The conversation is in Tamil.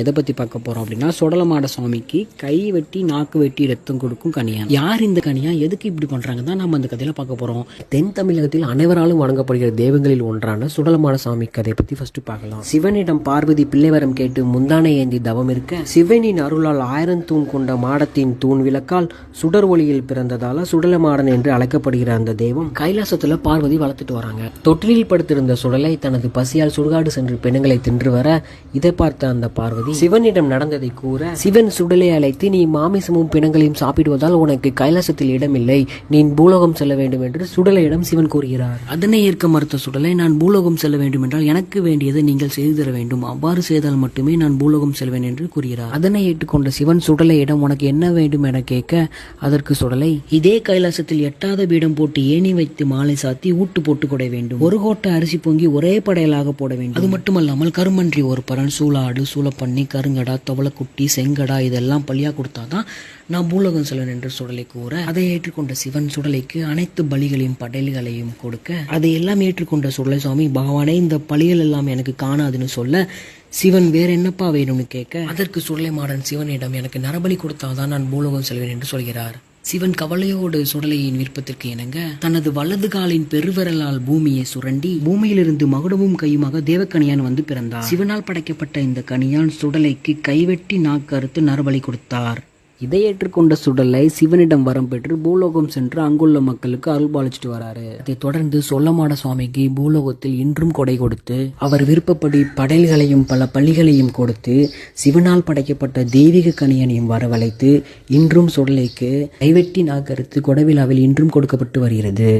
எதை பத்தி பார்க்க போறோம் அப்படின்னா சுடலமாட சுவாமிக்கு கை வெட்டி நாக்கு வெட்டி ரத்தம் கொடுக்கும் கனியான் யார் இந்த கனியான் எதுக்கு இப்படி பண்றாங்க தான் நம்ம அந்த கதையில பார்க்க போறோம். தென் தமிழகத்தில் அனைவராலும் வணங்கப்படுகிற தெய்வங்களில் ஒன்றான சுடலமாட சாமி கதையை பற்றி ஃபர்ஸ்ட் பார்க்கலாம். சிவனிடம் பார்வதி பிள்ளைவரம் கேட்டு முந்தானை ஏந்தி தவம் இருக்க சிவனின் அருளால் ஆயிரம் தூண் கொண்ட மாடத்தின் தூண் விளக்கால் சுடர் ஒளியில் பிறந்ததால சுடலமாடன் என்று அழைக்கப்படுகிற அந்த தெய்வம் கைலாசத்துல பார்வதி வளர்த்துட்டு வராங்க. தொட்டிலில் படுத்திருந்த சுடலை தனது பசியால் சுடுகாடு சென்று பெண்களை தின்று வர இதை பார்த்த அந்த பார்வதி சிவனிடம் நடந்ததை கூற சிவன் சுடலை அழைத்து நீ மாமிசமும் பிணங்களையும் சாப்பிடுவதால் உனக்கு கைலாசத்தில் இடமில்லை. நீ பூலோகம் செல்ல வேண்டும் என்று சுடலையிடம் சிவன் கூறுகிறார். அதனை ஏற்க மறுத்த சுடலை நான் பூலோகம் செல்ல வேண்டும் என்றால் எனக்கு வேண்டியதை நீங்கள் செய்து தர வேண்டும். அவ்வாறு செய்தால் மட்டுமே நான் பூலோகம் செல்வேன் என்று கூறுகிறார். அதனை ஏற்றுக்கொண்ட சிவன் சுடலையிடம் உனக்கு என்ன வேண்டும் என கேட்க அதற்கு சுடலை இதே கைலாசத்தில் எட்டாத பீடம் போட்டு ஏணி வைத்து மாலை சாத்தி ஊட்டு போட்டு கொடை வேண்டும். ஒரு கோட்டை அரிசி பொங்கி ஒரே படையலாக போட வேண்டும். அது மட்டுமல்லாமல் கருமன்றி ஒரு பரன் சூளாடு சூளப்பண்ணி கருங்கடா தவளக்குட்டி செங்கடா இதெல்லாம் பலியா கொடுத்தாதான் நான் பூலோகம் செல்வன் என்று சுடலை கூற அதை ஏற்றுக்கொண்ட சிவன் சுடலைக்கு அனைத்து பலிகளையும் படையல்களையும் கொடுக்க அதை எல்லாம் ஏற்றுக்கொண்ட சுடலை சுவாமி பகவானே இந்த பலிகள் எல்லாம் எனக்கு காணாதுன்னு சொல்ல சிவன் வேற என்னப்பா வேணும்னு கேட்க அதற்கு சுடலை மாடன் சிவனிடம் எனக்கு நரபலி கொடுத்தாதான் நான் பூலோகம் செல்வேன் என்று சொல்கிறார். சிவன் கவலையோடு சுடலையின் விருப்பத்திற்கு இணங்க தனது வலது காலின் பெருவிரலால் பூமியை சுரண்டி பூமியிலிருந்து மகுடமும் கையுமாக தேவக்கனியான் வந்து பிறந்தார். சிவனால் படைக்கப்பட்ட இந்த கனியான் சுடலைக்கு கைவெட்டி நாக்கறுத்து நரபலி கொடுத்தார். இதை ஏற்றுக்கொண்ட சுடலை சிவனிடம் வரம் பெற்று பூலோகம் சென்று அங்குள்ள மக்களுக்கு அருள்பாலிச்சிட்டு வராரு. அதை தொடர்ந்து சொல்லமாட சுவாமிக்கு பூலோகத்தில் இன்றும் கொடை கொடுத்து அவர் விருப்பப்படி படையல்களையும் பல பள்ளிகளையும் கொடுத்து சிவனால் படைக்கப்பட்ட தெய்வீக கணியனையும் வரவழைத்து இன்றும் சுடலைக்கு கைவெட்டி நாக்கறுத்து கொடவிழாவில் இன்றும் கொடுக்கப்பட்டு வருகிறது.